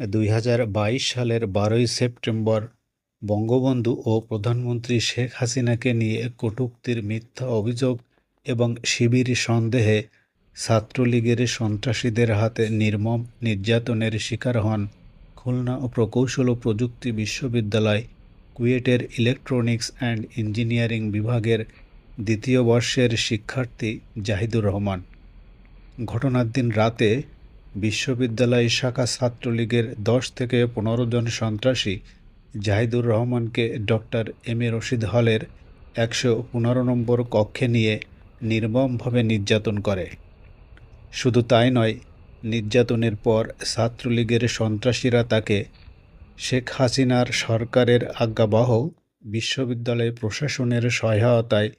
দুই হাজার বাইশ সালের বারোই সেপ্টেম্বর বঙ্গবন্ধু ও প্রধানমন্ত্রী শেখ হাসিনাকে নিয়ে কটূক্তির মিথ্যা অভিযোগ এবং শিবির সন্দেহে ছাত্রলীগের সন্ত্রাসীদের হাতে নির্মম নির্যাতনের শিকার হন খুলনা ও প্রকৌশল ও প্রযুক্তি বিশ্ববিদ্যালয়, কুয়েটের ইলেকট্রনিক্স অ্যান্ড ইঞ্জিনিয়ারিং বিভাগের দ্বিতীয় বর্ষের শিক্ষার্থী জাহিদুর রহমান। ঘটনার দিন রাতে বিশ্ববিদ্যালয় শাখা ছাত্রলীগের দশ থেকে পনেরো জন সন্ত্রাসী জাহিদুর রহমানকে ডক্টর এম এ রশিদ হলের একশো পনেরো নম্বর কক্ষে নিয়ে নির্মমভাবে নির্যাতন করে। শুধু তাই নয়, নির্যাতনের পর ছাত্রলীগের সন্ত্রাসীরা তাকে শেখ হাসিনার সরকারের আজ্ঞাবহ বিশ্ববিদ্যালয় প্রশাসনের সহায়তায়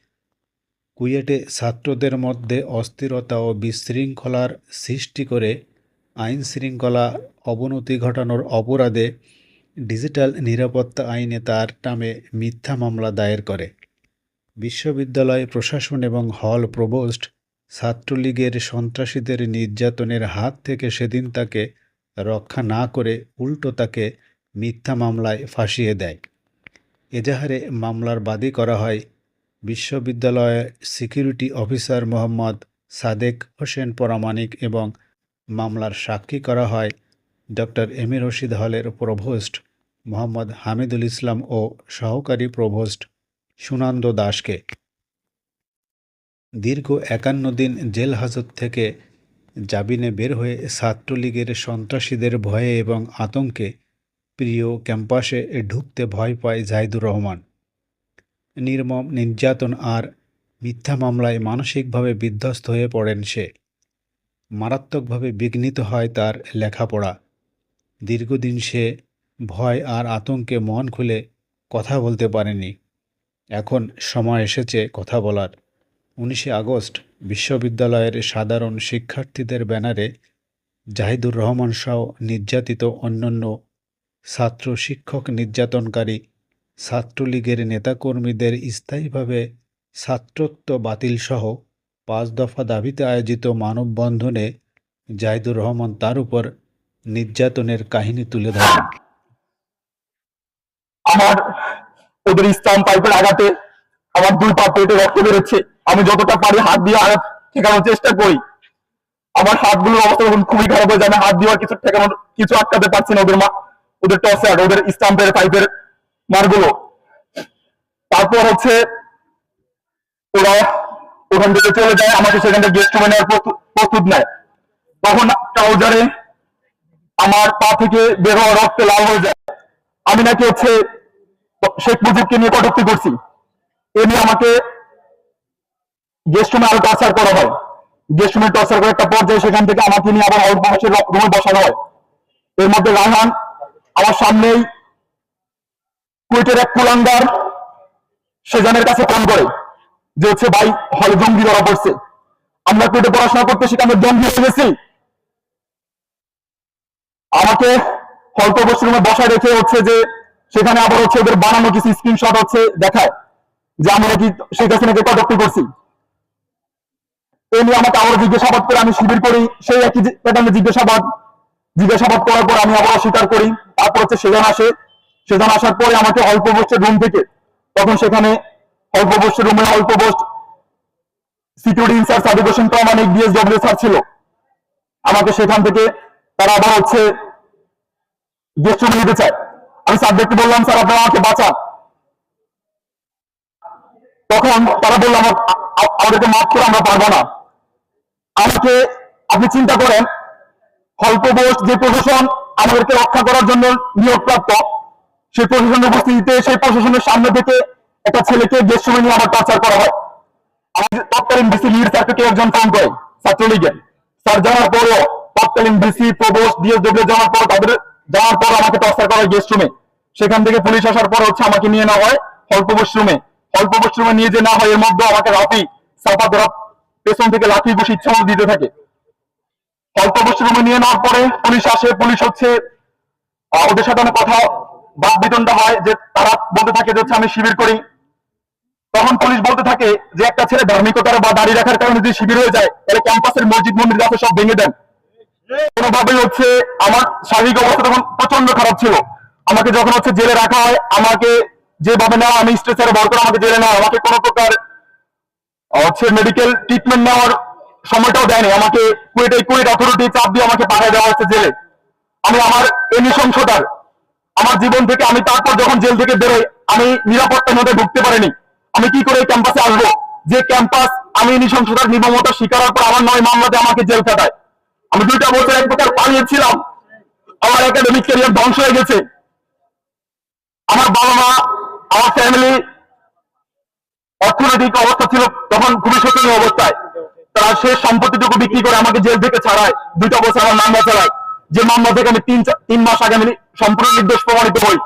কুয়েটে ছাত্রদের মধ্যে অস্থিরতা ও বিশৃঙ্খলার সৃষ্টি করে আইন শৃঙ্খলা অবনতি ঘটানোর অপরাধে ডিজিটাল নিরাপত্তা আইনে তার নামে মিথ্যা মামলা দায়ের করে। বিশ্ববিদ্যালয় প্রশাসন এবং হল প্রবোস্ট ছাত্রলীগের সন্ত্রাসীদের নির্যাতনের হাত থেকে সেদিন তাকে রক্ষা না করে উল্টো তাকে মিথ্যা মামলায় ফাঁসিয়ে দেয়। এজাহারে মামলার বাদী করা হয় বিশ্ববিদ্যালয়ের সিকিউরিটি অফিসার মোহাম্মদ সাদেক হোসেন পরামানিক এবং মামলার সাক্ষী করা হয় ডক্টর এম এ রশিদ হলের প্রভোস্ট মোহাম্মদ হামিদুল ইসলাম ও সহকারী প্রভোস্ট সুনন্দ দাসকে। দীর্ঘ একান্ন দিন জেল হাজত থেকে জাবিনে বের হয়ে ছাত্রলীগের সন্ত্রাসীদের ভয়ে এবং আতঙ্কে প্রিয় ক্যাম্পাসে ঢুকতে ভয় পায় জাহিদুর রহমান। নির্মম, নির্যাতন আর মিথ্যা মামলায় মানসিকভাবে বিধ্বস্ত হয়ে পড়েন সে। মারাত্মকভাবে বিঘ্নিত হয় তার লেখাপড়া। দীর্ঘদিন সে ভয় আর আতঙ্কে মন খুলে কথা বলতে পারেনি। এখন সময় এসেছে কথা বলার। উনিশে আগস্ট বিশ্ববিদ্যালয়ের সাধারণ শিক্ষার্থীদের ব্যানারে জাহিদুর রহমান শাহ নির্যাতিত অন্যান্য ছাত্র শিক্ষক নির্যাতনকারী ছাত্রলীগের নেতাকর্মীদের স্থায়ীভাবে ছাত্রত্ব বাতিলসহ পাঁচ দফা দাবিতে আয়োজিত মানববন্ধনে জাহিদুর রহমান তার উপর নির্যাতনের কাহিনী তুলে ধরেন। আমার ওদের ইসলাম পাইপের আঘাতে আমার দুই পা পেটে রক্ত বেরোচ্ছে। আমি যতটা পারি হাত দিয়ে আঘাত ঠেকানোর চেষ্টা করি। আমার হাতগুলোর অবস্থা খুবই খারাপ হয়ে যায়। আমি হাত দিয়ে কিছু ঠেকানোর, কিছু আটকাতে পারছি না ওদের মা, ওদের টসের ওদের স্টাম্পের পাইপের মারগুলো। তারপর হচ্ছে ওরা ওখান থেকে চলে যায় আমাকে সেখান থেকে গেস্ট রুমে নেওয়ার প্রস্তুত নেয় তখন ট্রাউজারে আমার পা থেকে বের হওয়া রক্তে লাল হয়ে যায়। আমি নাকি হচ্ছে শেখ মুজিবকে নিয়ে কটূক্তি করছি। এ নিয়ে আমাকে গেস্ট রুমে আরও টর্চার করা হয়। গেস্ট রুমে টর্চার করে একটা পর্যায়ে সেখান থেকে আমাকে নিয়ে আবার অল্প বয়সের রুমে বসানো হয়। এর মধ্যে রায়হান আমার সামনেই কুয়েটের এক কুলাঙ্গার সেজানের কাছে ফোন করে। যে হচ্ছে ভাই হলে জঙ্গি ধরা পড়ছে। আমরা কুয়েটে পড়াশোনা করতে সেখানে জঙ্গি এসে গেছি? আমাকে হল্প রুমে বসায় রেখে হচ্ছে যে সেখানে আবার হচ্ছে ওদের বানানো কিছু স্ক্রিনশট হচ্ছে দেখায় যে আমি নাকি শেখ হাসিনাকে কটক্তি করছি। এ নিয়ে আমাকে আবার জিজ্ঞাসাবাদ করে আমি শিবির করি, সেই একই প্যাটার্নে জিজ্ঞাসাবাদ। জিজ্ঞাসাবাদ করার পর আমি আবার অস্বীকার করি। তারপর হচ্ছে সেজন আসে। সেজন আসার পরে আমাকে অল্প বস্টের রুম থেকে। তখন সেখানে অল্প বস্টের রুমে অল্প Boost security in-charge Sadik Hossain Pramanik DSW sir ছিল। আমাকে সেখান থেকে তারা আবার হচ্ছে গেস্ট রুমে নিতে চায়। আমি স্যারদেরকে বললাম স্যার আপনারা আমাকে বাঁচান। তখন তারা বললাম আমাদেরকে মাফ করে, আমরা পারব না। আমাকে, আপনি চিন্তা করেন, অল্প বয়স যে প্রশাসন আমাদেরকে রক্ষা করার জন্য নিয়োগপ্রাপ্ত, সেই প্রশাসনের উপস্থিতিতে, সেই প্রশাসনের সামনে থেকে একটা ছেলেকে গেস্ট রুমে নিয়ে আমার টর্চার করা হয় আমাদের তৎকালীন ডিসি লিড স্যারকে একজন ফোন করে? ছাত্রলীগের স্যার যাওয়ার পরও তৎকালীন ডিসি প্রবোস ডিএসডব্লিউ যাওয়ার পর তাদের যাওয়ার পর আমাকে টর্চার করা হয় গেস্ট রুমে সেখান থেকে পুলিশ আসার পর হচ্ছে আমাকে নিয়ে নেওয়া হয় অল্প রুমে অল্প রুমে নিয়ে যে না হয়, এর মধ্যে আমাকে রাফি সাফা ধরা পেছন থেকে লাঠি বসে ইচ্ছা দিতে থাকে। অল্প রুমে নিয়ে নেওয়ার পরে পুলিশ আসে পুলিশ হচ্ছে ওদের সাথে কথা বাদ বিতণ্ডা হয় যে তারা বলতে থাকে যে হচ্ছে আমি শিবির করি। তখন পুলিশ বলতে থাকে যে একটা ছেলে ধার্মিকতার বা দাঁড়িয়ে রাখার কারণে যদি শিবির হয়ে যায়, তাহলে ক্যাম্পাসের মসজিদ, মন্দির আছে, সব ভেঙে দেন। কোনোভাবেই হচ্ছে আমার শারীরিক অবস্থা তখন প্রচণ্ড খারাপ ছিল। আমাকে যখন হচ্ছে জেলে রাখা হয়, আমাকে যেভাবে নেওয়া, আমি স্ট্রেচারে ভর করে আমাকে জেলে নেওয়া আমাকে কোনো প্রকার, হচ্ছে মেডিকেল ট্রিটমেন্ট নেওয়ার সময়টাও দেয়নি। আমাকে কুয়েটে, কুয়েট অথরিটি চাপ দিয়ে আমাকে পাঠিয়ে দেওয়া হচ্ছে জেলে। আমি আমার এই নৃশংসতার, আমার জীবন থেকে আমি তারপর যখন জেল থেকে বেরোই, আমি নিরাপত্তার মধ্যে ঢুকতে পারিনি। আমি কি করে ক্যাম্পাসে আসব? যে ক্যাম্পাস আমি নৃশংসতার নির্মমতা শিকার পর আমার নয় মামলাতে আমাকে জেল কাটায় আমি দুইটা বছর এক প্রকার পালিয়েছিলাম। আমার একাডেমিক ক্যারিয়ার ধ্বংস হয়ে গেছে। আমার বাবা মা আমার ফ্যামিলি অর্থনৈতিক অবস্থা ছিল তখন খুবই শোচনীয় অবস্থায়। তারা শেষ সম্পত্তিটুকু বিক্রি করে আমাকে জেল থেকে ছাড়ায়। দুইটা বছর আমার মামলা চালায়। যে মামলা থেকে আমি তিন তিন মাস আগে আমি সম্পূর্ণ নির্দোষ প্রমাণিত হই।